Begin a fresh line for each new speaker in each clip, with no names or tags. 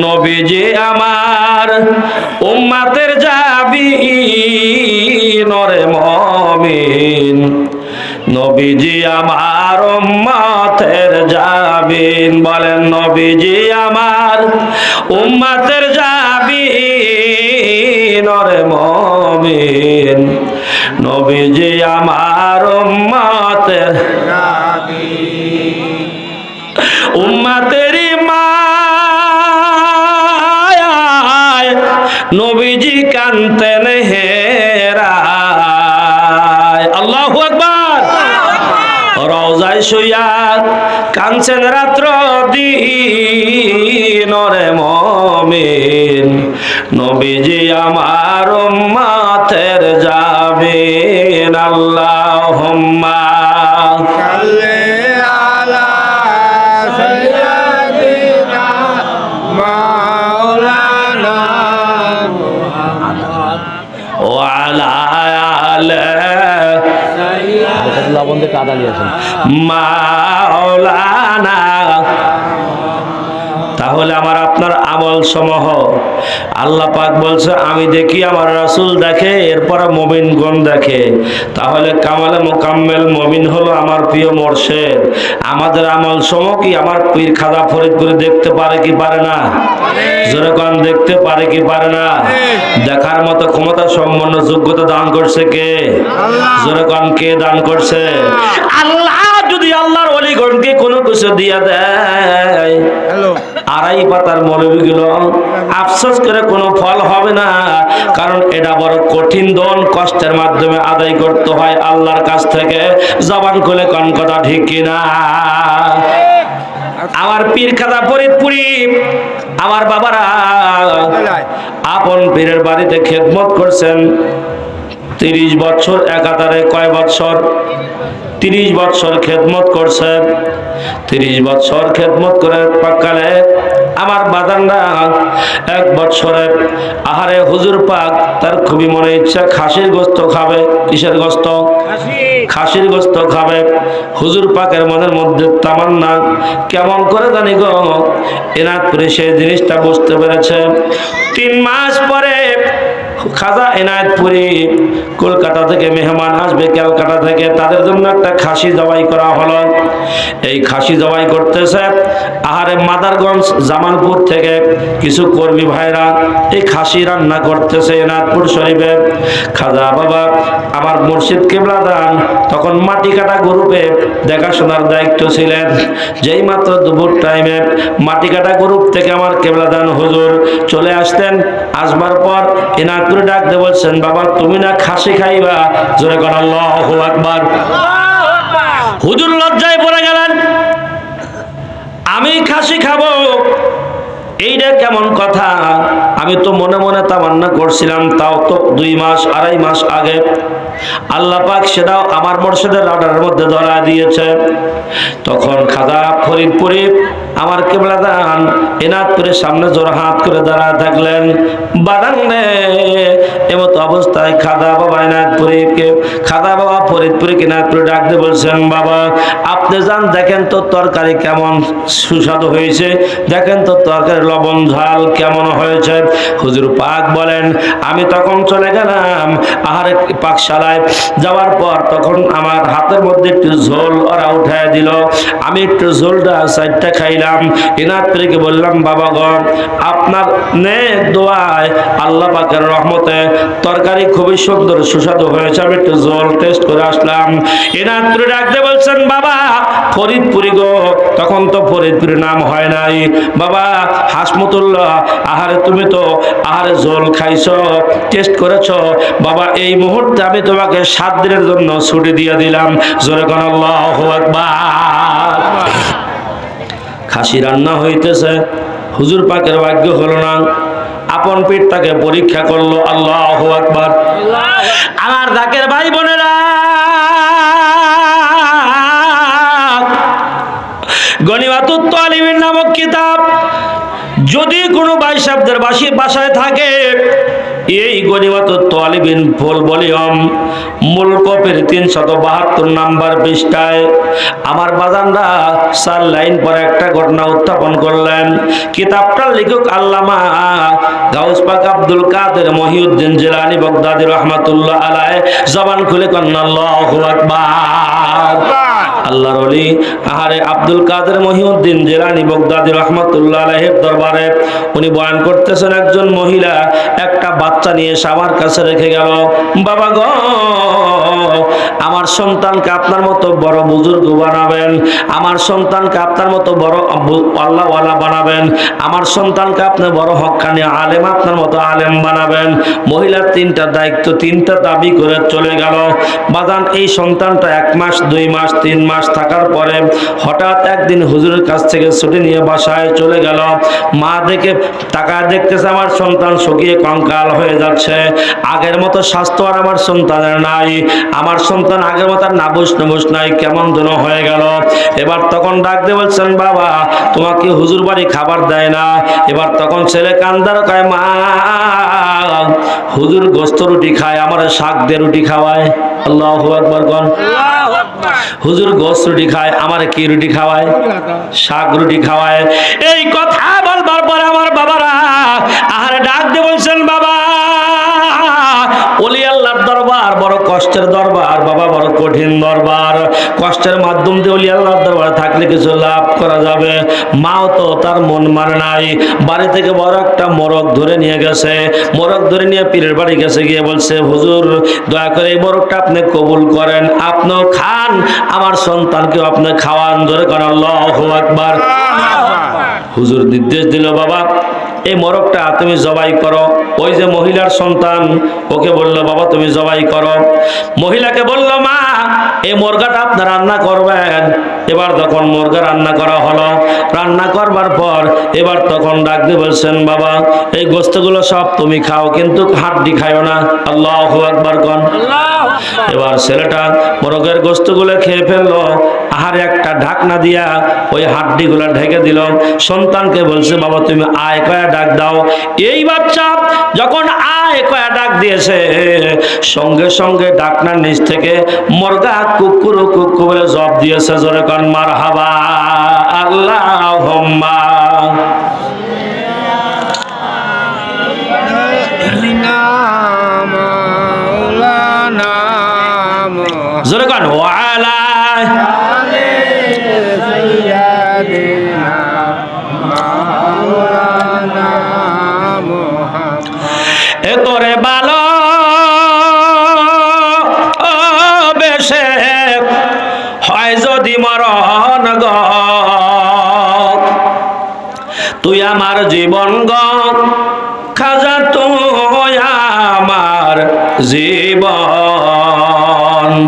নবীজি আমার উম্মাতের যাবি নরে মমিন। নবীজি আমার উম্মাতের যাবিন। বলেন নবীজি আমার উম্মাতের যাবি নরে মমিন। নবীজি আমার উম্মাতের উম্মাতেরি মায় নবীজি কান্তেন হেরায় আল্লাহু আকবার। রওজায় শুইয়া কাঞ্চন রাত্র দিনরে মমিন, নবীজি আমার উম্মাতের যাবেন আল্লাহুম্মা তাহলে আমার আপনার আমল সমূহ আল্লাহ পাক বলছে আমি দেখি আমার রাসূল দেখে এরপরে মুমিনগণ দেখে। তাহলে কামালে মোকাম্মেল মুমিন হলো আমার প্রিয় মোর্শেদ। আমাদের আমল সমূহ কি আমার পীর খাদা ফরিদপুরে দেখতে পারে কি পারে না? যেরকম দেখতে পারে কি পারে না? দেখার মতো ক্ষমতা সম্পন্ন যোগ্যতা দান করছে কে? যেরকম কে দান করছে? আল্লাহ। যদি আল্লাহর অলিগণকে কোনো কিছু দিয়া দেয় আড়াই পাতার মৌলবীগুলো আফসোস করে কোনো ফল হবে না কারণ এটা বড় কঠিন দন কষ্টের মাধ্যমে আদায় করতে হয় আল্লাহর কাছ থেকে। জবান খুলে কোন কথা ঠিক কিনা? আমার পীর খাতা ফরিদপুরি আমার বাবারা আপন পীরের বাড়িতে খেদমত করছেন। তিরিশ বছর একাধারে কয় বছর? তিরিশ বৎসর খেদমত করছেন তিরিশ বৎসর খেদমত করে পাকালে আমার বাদানরা এক বৎসরে আহারে হুজুর পাক তার খুবই মনে ইচ্ছা খাসির গোস্ত খাবে। কিসের গোস্ত? খাসির গোস্ত খাবে। হুজুর পাকের মনের মধ্যে তামান্না কেমন করে জানি গো? এনাথপুরে সেই জিনিসটা বুঝতে পেরেছে। তিন মাস পরে খাজা এনায়তপুরি কলকাতা থেকে মেহমান আসবে, ক্যালকাটা থেকে। তাদের জন্য একটা খাসি জবাই করা হলো। এই খাসি জবাই করতেছে আহারে মাদারগঞ্জ, জামালপুর থেকে কিছু কর্মী ভাইরা এই খাসি রান্না করতেছে এনাথপুর শরীফে। খাজা বাবা, আমার মুর্শিদ কেবলা দান তখন মাটি কাটা গ্রুপে দেখাশোনার দায়িত্ব ছিলেন। যেই মাত্র দুপুর টাইমে মাটি কাটা গ্রুপ থেকে আমার কেবলা দান হুজুর চলে আসতেন। আসবার পর এনাথপুরে ডাকতে বলছেন, বাবা, তুমি না খাসি খাইবা? জোরে কর আকবার। হুজুর লজ্জায় পড়ে গেলেন। আমি খাসি খাব। এইটা কেমন কথা? আমি তো মনে মনে তামান্না করছিলাম, তাও তো দুই মাস, আড়াই মাস আগে। আল্লাহ পাক সেটাও আমার মোর্শেদের রাডারের মধ্যে ধরা দিয়েছে। তখন খাদা ফরিদপুরে আমার কেবলা দান। এনাথপুরের সামনে জোর হাত করে দাঁড়া থাকলেন। বাদান এমতো অবস্থায় খাদা বাবা এনাথপুরীকে খাদা বাবা ফরিদপুরে এনাথপুরে ডাকতে বলছেন, বাবা, আপনি যান, দেখেন তো তরকারি কেমন সুস্বাদু হয়েছে। দেখেন তো তরকারি লবণ ঝাল কেমন হয়েছে। হুজুর পাক বলেন, আমি তখন চলে গেলাম আহারে পাকশালায়। যাওয়ার পর তখন আমার হাতের মধ্যে একটু ঝোল ওরা উঠায় দিল। আমি একটু ঝোলটা সাইডটা খাইলাম। এনার থেকে বললাম, বাবা গ, আপনার নে দোয়ায় আল্লাহ পাকের রহমতে তরকারি খুবই সুন্দর, সুস্বাদু হয়েছে। আমি একটু ঝোল টেস্ট করে আসলাম। এনার তুলে ডাকতে বলছেন, বাবা, ফরিদপুরি গো। তখন তো ফরিদপুরি নাম হয় নাই। বাবা, হাসমতুল্লাহ, আহারে তুমি তো আহারে জল খাইছো টেস্ট করেছ। বাবা, এই মুহূর্তে আমি তোমাকে সাত দিনের জন্য ছুটি দিয়ে দিলাম। জোরে কোন, আল্লাহ আকবার। খাসি রান্না হইতেছে। হুজুর পাকের ভাগ্য হলো না। আপন পেট তাকে পরীক্ষা করল, আল্লাহ আকবার। আমার দাকের ভাই বোনেরা, গণিমাতুত তালিমের নামক কিতাব যদি কোনো ভাই শব্দের বাসি বাসায় থাকে এই গরিমাত তোয়ালিবিন ফুল ভলিউম মূল কপের তিনশত বাহাত্তর নাম্বার পৃষ্ঠায়, আমার বাজানরা চার লাইন পরে একটা ঘটনা উত্থাপন করলেন। কিতাবটার লেখক আল্লামা গাউস পাক আব্দুল কাদের মহিউদ্দিন জিলানি বগদাদি রহমাতুল্লাহ আলাই জবান খুলে কন্যা আল্লাহু আকবার। আল্লাহর অলি আহারে আব্দুল কাদের মহিউদ্দিন জেলানি বগদাদি রহমতুল্লাহ আলহের দরবারে, উনি বয়ান করতেছেন, একজন মহিলা একটা বাচ্চা নিয়ে সবার কাছে রেখে গেল। বাবা গো আমার সন্তানকে আপনার মতো বড় বুজুর্গ বানাবেন। আমার সন্তানকে আপনার মতো বড় আল্লাহওয়ালা বানাবেন। আমার সন্তানকে আপনি বড় হকানি আলেম, আপনার মতো আলেম বানাবেন। মহিলার তিনটা দায়িত্ব, তিনটা দাবি করে চলে গেল। বাদান এই সন্তানটা এক মাস, দুই মাস, তিন মাস থাকার পরে হঠাৎ একদিন হুজুরের কাছ থেকে ছুটি নিয়ে বাসায় চলে গেল। মা দেখে তাকায় দেখতেছে আমার সন্তান শুকিয়ে কঙ্কাল হয়ে যাচ্ছে। আগের মতো স্বাস্থ্য আর আমার সন্তানের নাই। আমার সন্তান আগের মতো আর নাবুস নবুস নাই কেমন যেন হয়ে গেল। এবার তখন ডাকতে বলছেন বাবা তোমাকে হুজুর বাড়ি খাবার দেয় না। এবার তখন ছেলে কান্দার কয় মা হুজুর গোস্ত রুটি খায় আমার শাক দিয়ে রুটি খাওয়ায়। আল্লাহ একবার কন। হুজুর গোস্ত রুটি খায় আমার কি রুটি খাওয়ায়? শাক রুটি খাওয়ায়। এই কথা বলবার পরে আমার বাবারা আর ডাক দিয়ে বলছেন দরবার বড় কষ্টের দরবার বাবা বড় কঠিন দরবার। কষ্টের মাধ্যম দিয়ে ওলি আল্লাহর দরবার থাকলে কিছু লাভ করা যাবে। মাও তো তার মন মানে নাই। বাড়ি থেকে বড় একটা মোরগ ধরে নিয়ে গেছে। মোরগ ধরে নিয়ে পীরের বাড়ি গেছে গিয়ে বলছে হুজুর দয়া করে এই মোরগটা আপনি কবুল করেন। আপনিও খান আমার সন্তানকেও আপনি খাওয়ান। ধরে করেন আল্লাহ আকবার। হুজুর নির্দেশ দিল বাবা এই মোরগটা তুমি জবাই করো। ওই যে মহিলার সন্তান, ওকে বলল, বাবা, তুমি জবাই করো। মহিলাকে বলল, মা এই মুরগাটা আপনি রান্না করবেন। এবার তখন মুরগা রান্না করা হলো। রান্না করবার পর এবার তখন ডাক দিয়ে বলছেন, বাবা, এই গোস্তগুলো সব তুমি খাও, কিন্তু হাড্ডি খাও না। আল্লাহ একবার কন। এবার ছেলেটা মোরগের গোস্তগুলো খেয়ে ফেলল। আহারে একটা ঢাকনা দিয়া ওই হাড্ডিগুলো ঢেকে দিল। সন্তানকে বলছে, বাবা, তুমি আয় কয়া ডাক দাও। এই বাচ্চা যখন আয় কয়া ডাক দিয়েছে। সঙ্গে সঙ্গে ডাকনার নিচ থেকে মুরগা কুকুরু কুকু বলে জব দিয়েছে জোরে কন মার হাবা আল্লাহ জোরে কন ওয়ালা জীবন খাজা তো আমার জীবন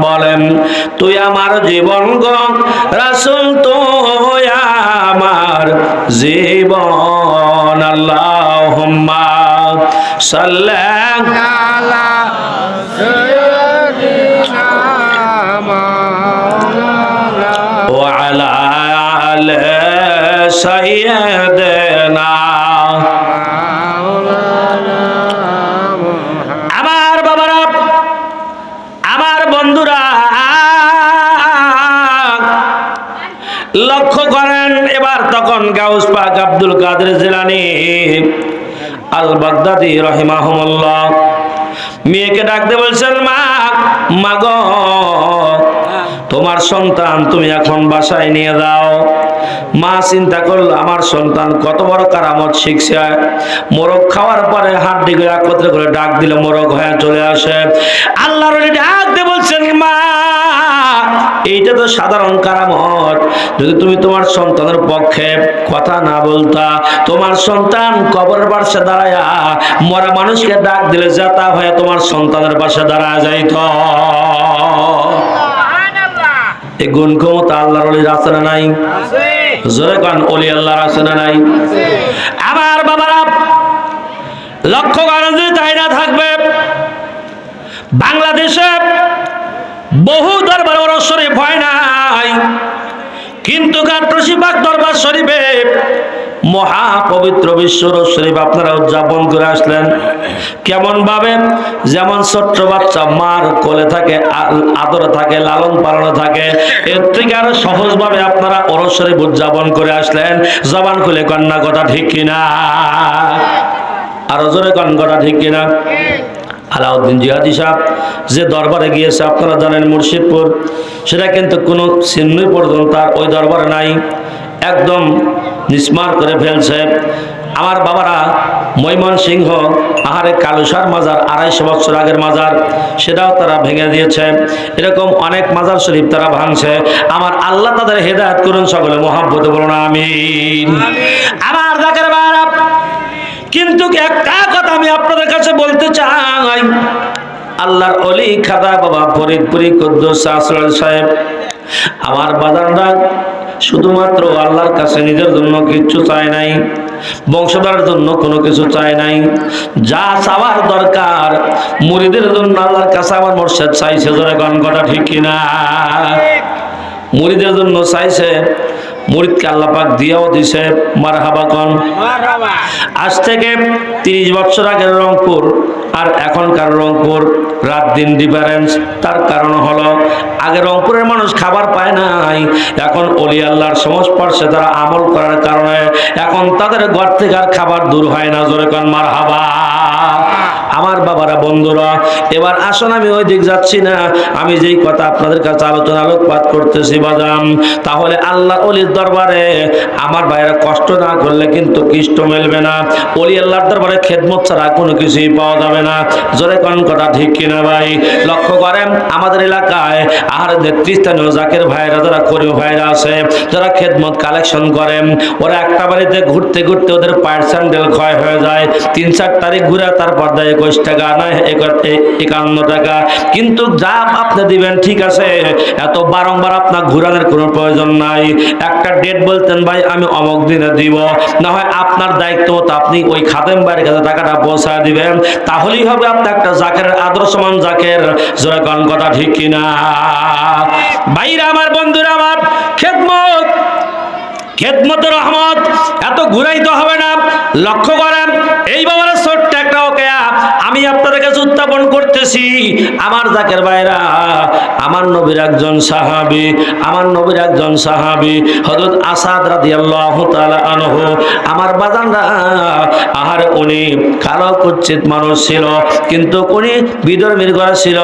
বলেন। তুই আমার জীবন গ। রাসুল তো আমার জীবন। আল্লাহ সাল্লাম গাউস পাক আব্দুল কাদের জিলানি আল বাগদাদি রহিমাহুমুল্লাহ। মেয়েকে ডাকতে বলছেন, মা, মাগ, তোমার সন্তান তুমি এখন বাসায় নিয়ে যাও। মা চিন্তা করল, আমার সন্তান কত বড় কারামত শিখছে। মোরগ খাওয়ার পরে হাড্ডি করে একত্রে করে ডাক দিলে মোরগ হয়ে চলে আসে। আল্লাহর ডাক দিয়ে বলছেন, মা এইটা তো সাধারণ কারামত। যদি তুমি তোমার সন্তানের পক্ষে কথা না বলতা, তোমার সন্তান কবরের পাশে দাঁড়ায়া মরা মানুষকে ডাক দিলে যাতা হয়ে তোমার সন্তানের পাশে দাঁড়ায় যাইত। বাংলাদেশে বহু দরবার ওর শরীফ হয় নাই। কিন্তু কাট্রসিবাগ দরবার শরীফে মহা পবিত্র বিশ্ব শরীফ আপনারা উদযাপন করে আসলেন। কেমন ভাবে? যেমন ছোট্ট বাচ্চা মার কোলে থাকে আদরে থাকে, লালন পালনে থাকে। এর থেকে আরও সহজ ভাবে আপনারা ওরস শরীফ উদযাপন করে আসলেন। জবান খুলে কন্যা, কথা ঠিক কিনা? আরও জোরে কন, কথা ঠিক কিনা? আলাউদ্দিন জিহাদি সাহেব যে দরবারে গিয়েছে আপনারা জানেন মুর্শিদপুর সেটা কিন্তু কোনো চিহ্নই পর্যন্ত আর ওই দরবারে নাই। একদম নিস্মার করে ফেলছে। আমার বাবারা মৈমন সিংহ আহারে কালুসার মাজার আড়াইশো বছর আগের মাজার সেটাও তারা ভেঙে দিয়েছে। এরকম অনেক মাজার শরীফ তারা ভাঙছে। আমার আল্লাহ তাদের হেদায়ত করুন সকলে মহাব্বত বলুন আমি আমার কিন্তু একটা কথা আমি আপনাদের কাছে বলতে চাই। আল্লাহর অলি খাদা বাবা ফরিদপুরি কুদ্দুস আসরাল সাহেব, আমার বাজানরা শুধুমাত্র আল্লাহর কাছে নিজের জন্য কিচ্ছু চায় নাই, বংশধরের জন্য কোনো কিছু চায় নাই। যা চাওয়ার দরকার, মুড়িদের জন্য আল্লাহর কাছে আমার মোর্শেদ চাইছে, জোরে গণ কথা ঠিক কিনা? মুড়িদের জন্য চাইছে মুড়িদকে আল্লাহ পাক দিয়াও দিছে মার হাবা কন।
মারহাবা।
আজ থেকে তিরিশ বছর আগের রংপুর আর এখনকার রংপুর রাত দিন ডিফারেন্স তার কারণ হলো আগে রংপুরের মানুষ খাবার পায় নাই এখন অলি আল্লাহর সংস্পর্শে তারা আমল করার কারণে এখন তাদের ঘর থেকে আর খাবার দূর হয় না জোরে কন মার হাবা আমার বাবারা, বন্ধুরা, এবার আসুন আমি ওই দিক যাচ্ছি না। আমি যেই কথা আপনাদের কাছে আলোচনা, আলোকপাত করতেছি বাজাম তাহলে আল্লাহ অলির দরবারে আমার ভাইয়েরা কষ্ট না করলে কিন্তু কৃষ্ট মেলবে না। অলি আল্লাহর দরবারে খেদমত ছাড়া কোনো কিছুই পাওয়া যাবে না। জোরে কোন কথা ঠিক কিনা ভাই? লক্ষ্য করেন, আমাদের এলাকায় আর নেতৃস্থানীয় জাকের ভাইরা যারা করিম ভাইরা আছে, যারা খেদমত কালেকশন করেন, ওরা একটা বাড়িতে ঘুরতে ঘুরতে ওদের পায়ের স্যান্ডেল ক্ষয় হয়ে যায়। তিন চার তারিখ ঘুরে তারপর দেয় একুশ টাকা, না একা- এ- একান্ন টাকা। কিন্তু যা আপনি দিবেন, ঠিক আছে, এত বারংবার আপনার ঘুরানোর কোনো প্রয়োজন নাই। একটা ডেট বলতেন, ভাই, আমি অমুক দিনে দিব। না হয় আপনার দায়িত্ব মতো আপনি ওই খাদেম বাড়ির কাছে টাকাটা পৌঁছায় দিবেন। তাহলেই হবে আপনি একটা জাকের, আদর্শমান জাকের। জয়গণ কথা ঠিক কিনা? ভাইরা আমার, বন্ধুরা আমার, খেদমত খেদমত রহমত, এত ঘুরাইতে হবে না। লক্ষ্য করেন এই বাবার ছোট্ট একটা ওকেয়া আমি আপনাদের উত্থাপন করতেছি। আমার জাকের ভাইরা আমার নবীর একজন সাহাবি, আমার নবীর একজন সাহাবি, হযরত আসাদ রাদিয়াল্লাহু তাআলা আনহু, আমার বাজানরা, আহারে উনি কালো কুচ্ছিত মানুষ ছিল, কিন্তু উনি বিধর্মীর ঘরে ছিল।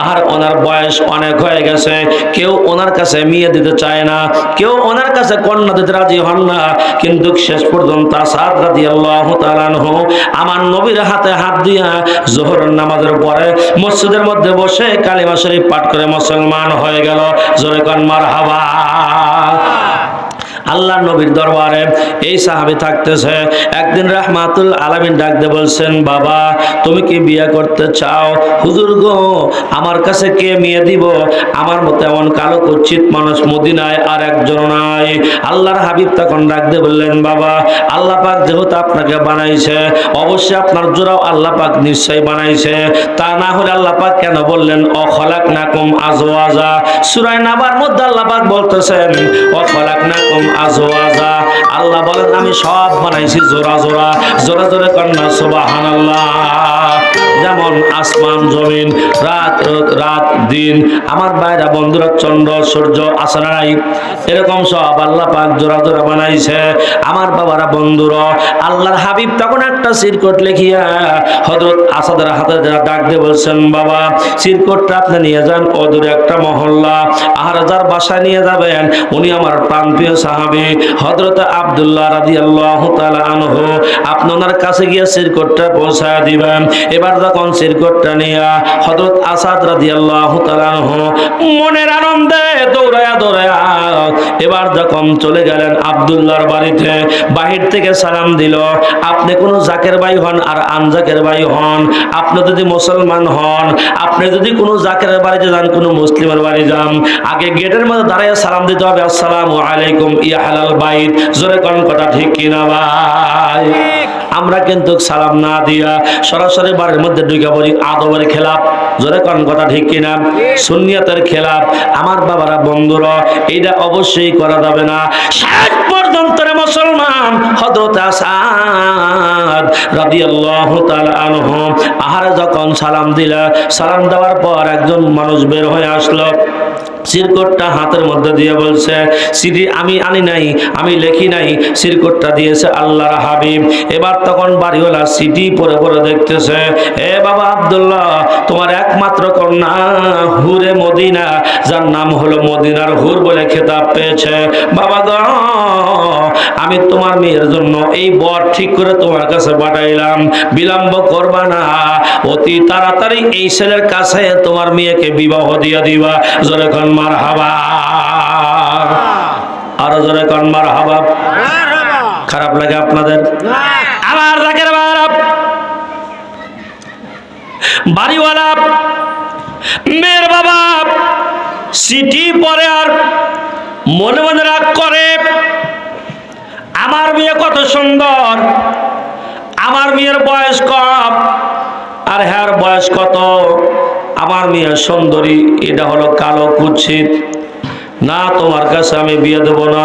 আহার ওনার বয়স অনেক হয়ে গেছে। কেউ ওনার কাছে মেয়ে দিতে চায় না, কেউ ওনার কাছে কন্যা দিতে রাজি হন না। কিন্তু শেষ পর্যন্ত আসাদ তাআলা আনহু আমার নবীর হাতে হাত দিয়া জোহরের নামাজের পরে মসজিদের মধ্যে বসে কালিমা শরীফ পাঠ করে মুসলমান হয়ে গেল। জোরে কন মারহাবা। আল্লাহ নবীর দরবারে এই সাহাবি থাকতেছে। একদিন রাহমাতুল আলামিন ডাকতে বলছেন, বাবা, তুমি কি বিয়ে করতে চাও? হুজুর গো, আমার কাছে কে মেয়ে দিব? আমার মতো এমন কালো কুচ্ছিত মানুষ মদিনায় আর একজন নাই। আল্লাহর হাবিব তখন ডাকতে বললেন, বাবা, আল্লাহ পাক যেহেতু আপনাকে বানাইছে, অবশ্যই আপনার জোড়াও আল্লাহ পাক নিশ্চয়ই বানাইছে। তা না হলে আল্লাহ পাক কেন বললেন অখলাক নাকুম আজওয়াজা? সূরা নাবার মধ্যে আল্লাহ পাক বলতেছেন অখলাক নাকুম আজওয়াজা আল্লাহ বলেন আমি সব বানাইছি জোড়া জোড়া। জোড়া জোড়া কন্যা সুবহানাল্লাহ। যেমন আসমান, জমিন, রাত রাত, দিন। আমার বাইরা বন্ধুরা, চন্দ্র, সূর্য আসে নাই? এরকম সব আল্লাহ পাক জোড়া জোড়া বানাইছে। আমার বাবারা, বন্ধুরা, আল্লাহর হাবিব তখন একটা সিরকট লিখিয়া হযরত আসাদের হাতে যারা ডাক দিয়ে বলছেন, বাবা, সিরকটটা আপনি নিয়ে যান ওদের একটা মহল্লা। আর যার বাসায় নিয়ে যাবেন। উনি আমার প্রাণপ্রিয় সাহাবী, হযরত আব্দুল্লাহ রাদিয়াল্লাহু তাআলা আনহু। আপনি কাছে গিয়ে সিরকটটা পৌঁছায় দিবেন। এবার যখন সিরকটটা নিয়ে হযরত আসাদ তাআলা আনহু মনের আনন্দে দৌড়ায়া দৌড়ায়া এবার যখন চলে গেলেন আব্দুল্লাহর বাড়িতে, বাহির থেকে সালাম দিল, আপনি কোন জাকের ভাই হন আর আনজাকের ভাই হন? আপনি যদি মুসলমান হন, আপনি যদি কোনো জাকের বাড়িতে যান, কোনো মুসলিমের বাড়ি যান, আগে গেটের মধ্যে দাঁড়িয়ে সালাম দিতে হবে। আসসালামু আলাইকুম, ইয়া হালাল বাইত। জোরে কোন কথা ঠিক কিনা ভাই? আমরা কিন্তু সালাম না দিয়া সরাসরি বাড়ির মধ্যে ঢুকে পড়ি আদবের খেলাপ জোরে কোন কথা ঠিক কিনা? সুন্নিয়তের খেলাপ আমার বাবারা, বন্ধুরা, এটা অবশ্যই করা যাবে না। শেষ পর্যন্ত মুসলমান নাম হযরত আসাদ রাদিয়াল্লাহু তাআলা আনহু, আহারে যখন সালাম দিলা, সালাম দেওয়ার পর একজন মানুষ বের হয়ে আসলো। সিরকোটটা হাতের মধ্যে দিয়ে বলছে সিডি আমি আনি নাই, আমি লেখি নাই সিরকোটটা দিয়েছে আল্লাহর হাবিব। এবার তখন বাড়িওয়ালা সিটি পরে পরে দেখতেছে, এ বাবা আব্দুল্লাহ, তোমার একমাত্র কন্যা হুরে মদিনা, যার নাম হলো মদিনার হুর বলে খেতাব পেয়েছে। বাবা গো, আমি তোমার মেয়ের জন্য এই বর ঠিক করে তোমার কাছে পাঠাইলাম। বিলম্ব করবা না, অতি তাড়াতাড়ি এই ছেলের কাছে তোমার মেয়েকে বিবাহ দিয়ে দিবা। কন মার হাবা আরও জোরে কন মার হাবা খারাপ লাগে আপনাদের? আমার রাখের বাড়িওয়ালা। মেয়ের বাবা। সিটি পরে আর মনে মনে রাগ করে। আমার মেয়ে কত সুন্দর। আমার মেয়ের বয়স কম। আর হ্যার বয়স কত? আমার মেয়ে সুন্দরী, এটা হলো কালো কুচ্ছিত না, তোমার কাছে আমি বিয়ে দেব না।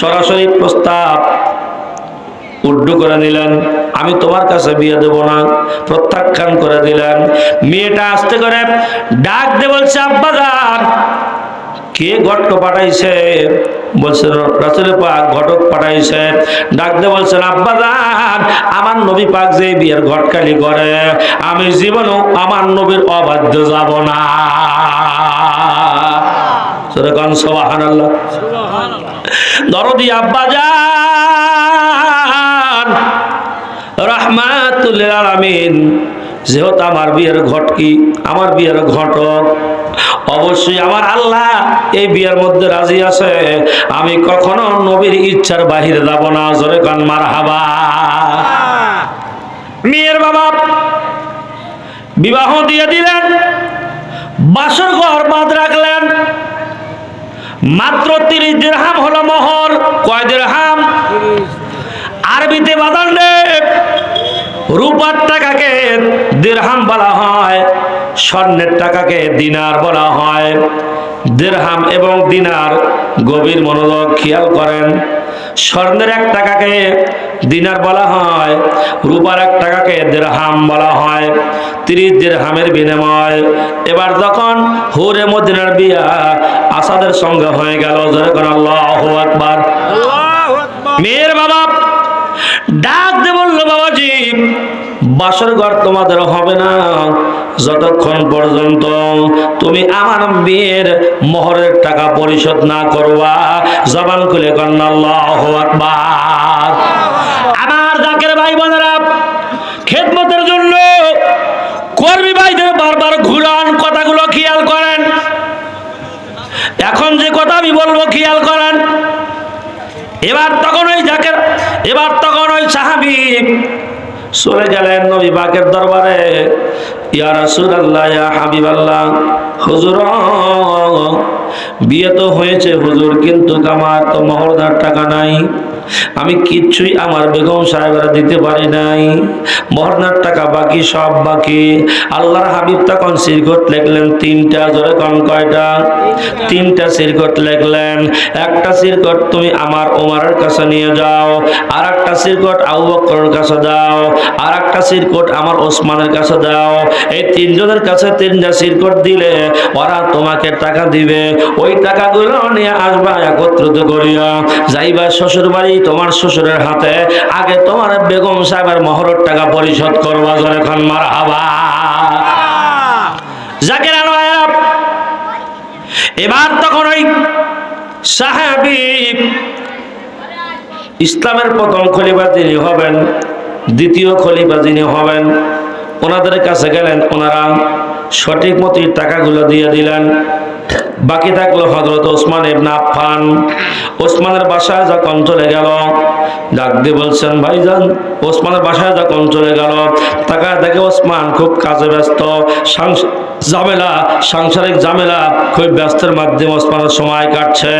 সরাসরি প্রস্তাব উড্ডু করে নিলেন, আমি তোমার কাছে বিয়ে দেব না। প্রত্যাখ্যান করে দিলেন। মেয়েটা আসতে করে ডাক দে বলছে, আব্বাজান কে ঘটক পাঠাইছে? বলছে রাসুলের পাক ঘটক পাঠাইছে। ডাক দে বলছেন আব্বাজান আমার নবী পাক যে বিয়ের ঘটকালি করে, আমি জীবনও আমার নবীর অবাধ্য যাব না। সুরেখান সোবাহান আল্লাহ দরদি আব্বাজান রহমাতুল্লিল আলামিন, যেহেতু আমার বিয়ের ঘটকি, আমার বিয়ের ঘটক অবশ্যই আমার আল্লাহ এই বিয়ের মধ্যে রাজি আছে। আমি কখনো নবীর ইচ্ছার বাহিরে যাব না, জোরে কান মার হাবা মেয়ের বাবা বিবাহ দিয়ে দিলেন, বাসর ঘর বাদ রাখলেন। মাত্র তিরিশ দেড়হাম হলো মহর, কয় দিরহাম? আরবিতে বাদাল রূপার টাকাকে দেড়হাম বলা হয়। স্বর্ণের টাকাকে দিনার বলা হয়। দেড়হাম এবং দিনার গভীর মনোযোগ খেয়াল করেন। স্বর্ণের এক টাকাকে দিনার বলা হয় রূপার এক টাকাকে দেড়হাম বলা হয়। তিরিশ দেড়হামের বিনিময়। এবার যখন হুরে মদিনার বিয়া আসাদের সঙ্গে হয়ে গেল যখন আল্লাহ আকবার। মেয়ের বাবা ডাক বাসর ঘর তোমাদের হবে না। যতক্ষণ পর্যন্ত তুমি আমার বিয়ের মোহরের টাকা পরিশোধ না করবা, জবান খুলে কন্যা, আল্লাহ আকবার। আমার জাকের ভাই বোনেরা খেদমতের জন্য কর্মী ভাইদের বারবার ঘুরান কথাগুলো খেয়াল করেন। এখন যে কথা আমি বলব খেয়াল করেন। এবার তখন ওই জাকের, এবার তখন ওই সাহাবি চলে গেলেন নবী পাকের দরবারে ইয়া রাসূলুল্লাহ ইয়া হাবিবাল্লাহ হুজুর বিয়ে তো হয়েছে, হুজুর, কিন্তু আমার তো মহরদার টাকা নাই। আমি কিচ্ছুই আমার বেগম সাহেবের দিতে পারি নাই। মহরদার টাকা বাকি, সব বাকি। আল্লাহর হাবিব তখন সিরকট লেখলেন, তিনটা, জোরে কন কয়টা? তিনটা সিরকট লিখলেন। একটা সিরকট তুমি আমার ওমারের কাছে নিয়ে যাও আর একটা সিরকট আবু বকরের কাছে দাও আর একটা সিরকট আমার ওসমানের কাছে দাও। এই তিনজনের কাছে তিনটা সিরকট দিলে ওরা তোমাকে টাকা দিবে। ওই টাকাগুলো নিয়ে আসবা, একত্রিত করিয়া যাইবা শ্বশুর বাড়ি, তোমার শ্বশুরের হাতে। আগে তোমার বেগম সাহেবের মহরের টাকা পরিশোধ করবা, জোরে খান মার হাবা জাকির এবার তখন ওই সাহাবি ইসলামের প্রথম খলিফা যিনি হবেন, দ্বিতীয় খলিফা যিনি হবেন, ওনাদের কাছে গেলেন, ওনারা সঠিক মতো টাকাগুলো দিয়ে দিলেন। বাকি থাকল হজরত ওসমান ইবনে আফফান। ওসমানের বাসায় যখন চলে গেল, ডাক দিয়ে বলছেন, ভাইজান, ওসমানের বাসায় যখন চলে গেল টাকা দেখে ওসমান খুব কাজে ব্যস্ত। ঝামেলা, সাংসারিক ঝামেলা খুব ব্যস্তের মাধ্যমে ওসমানের সময় কাটছে।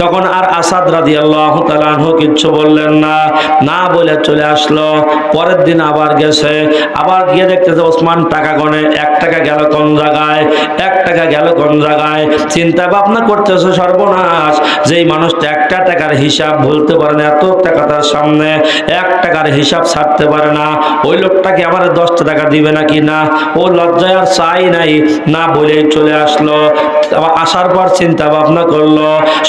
তখন আর আসাদ রাদি আল্লাহ তালাহ কিচ্ছু বললেন না না বলে চলে আসলো। পরের দিন আবার গেছে। আবার গিয়ে দেখতেছে ওসমান টাকা গনে এক টাকা গেল কোন জায়গায়, এক টাকা গেল কোন জায়গায় চিন্তা ভাবনা করতেছো সর্বনাশ। যেই মানুষটা একটা টাকার হিসাব বলতে পারে না, এত টাকা তার সামনে, এক টাকার হিসাব ছাড়তে পারে না। ওই লোকটাকে আমার দশটা টাকা দিবে নাকি না? ও লজ্জায় আর চাই নাই, না বলেই চলে আসলো। আসার পর চিন্তা ভাবনা করল,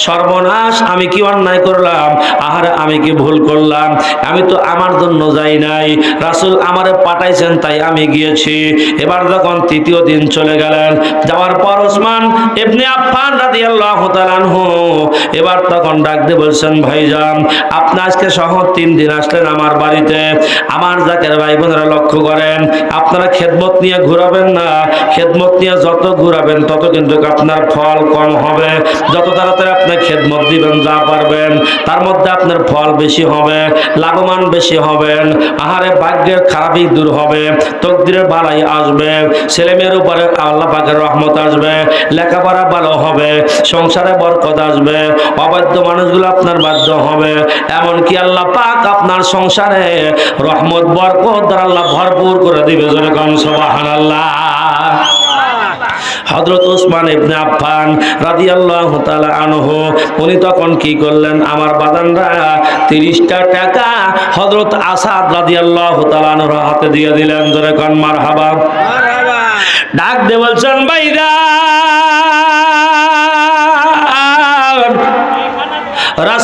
সর্বনাশ, আমি কি অন্যায় করলাম? আহারে, আমি কি ভুল করলাম? আমি তো আমার জন্য যাই নাই। রাসুল আমারে পাঠাইছেন, তাই আমি গিয়েছি। এবার যখন তৃতীয় দিন চলে গেলেন, যাওয়ার পর ওসমান এমনি আফফান রাদিয়াল্লাহু তাআলা আনহু। এবার তখন ডাক বলছেন, ভাইজান, আপনি আজকে সহ তিন দিন আসলেন আমার বাড়িতে। আমার জাকের ভাই বোনেরা লক্ষ্য করেন, আপনারা খেদমত নিয়ে ঘুরাবেন না। খেদমত নিয়ে যত ঘুরাবেন, তত কিন্তু আপনার ফল কম হবে। যত তাড়াতাড়ি আপনি খেদমত দিবেন, যা পারবেন, তার মধ্যে আপনার ফল বেশি হবে, লাভবান বেশি হবেন। আহারে, ভাগ্যের খারাপই দূর হবে। তকদিরের বালাই আসবে। ছেলে মেয়ের উপরে আল্লাহ পাকের রহমত আসবে। লেখাপড়া ভালো হবে সংসারে বরকত আসবে অবাধ্য মানুষগুলো আপনার বাধ্য হবে। এমনকি আল্লাহ পাক আপনার সংসারে রহমত বরকত দ্বারা আল্লাহ ভরপুর করে দিবে যেরকম সোহান আল্লাহ হযরত ওসমান ইবনে আফফান রাদিয়াল্লাহু তাআলা আনহু উনি তখন কি করলেন? আমার বাদানরা 30টা টাকা হযরত আসাদ রাদিয়াল্লাহু তাআলা আনহুর হাতে দিয়ে দিলেন ধরে কোন মারহাবা। মারহাবা। ডাক দে বলছেন ভাইরা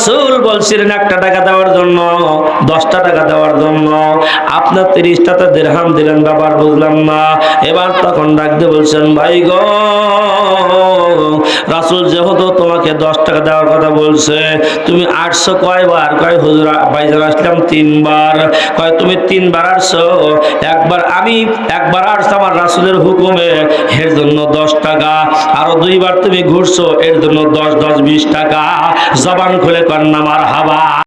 রাসূল বলছিলেন, একটা টাকা দেওয়ার জন্য, দশটা টাকা দেওয়ার জন্য। আপনার তিরিশটাতে দেড়হাম দিলেন, ব্যাপার বুঝলাম না। এবার তখন ডাক দিয়ে বলছেন, ভাই গো, রাসূল যেহেতু তোমাকে দশ টাকা দেওয়ার কথা বলছে, তুমি আটশো কয়বার কয়, হুজুর ভাইজান আসলাম তিনবার, কয়, তুমি তিনবার আসছো একবার আমি, একবার আসছো আমার রাসূলের হুকুমে, এর জন্য দশ টাকা। আরও দুইবার তুমি ঘুরছো, এর জন্য দশ দশ, বিশ টাকা। জবান খুলে কন্যা মার হাবা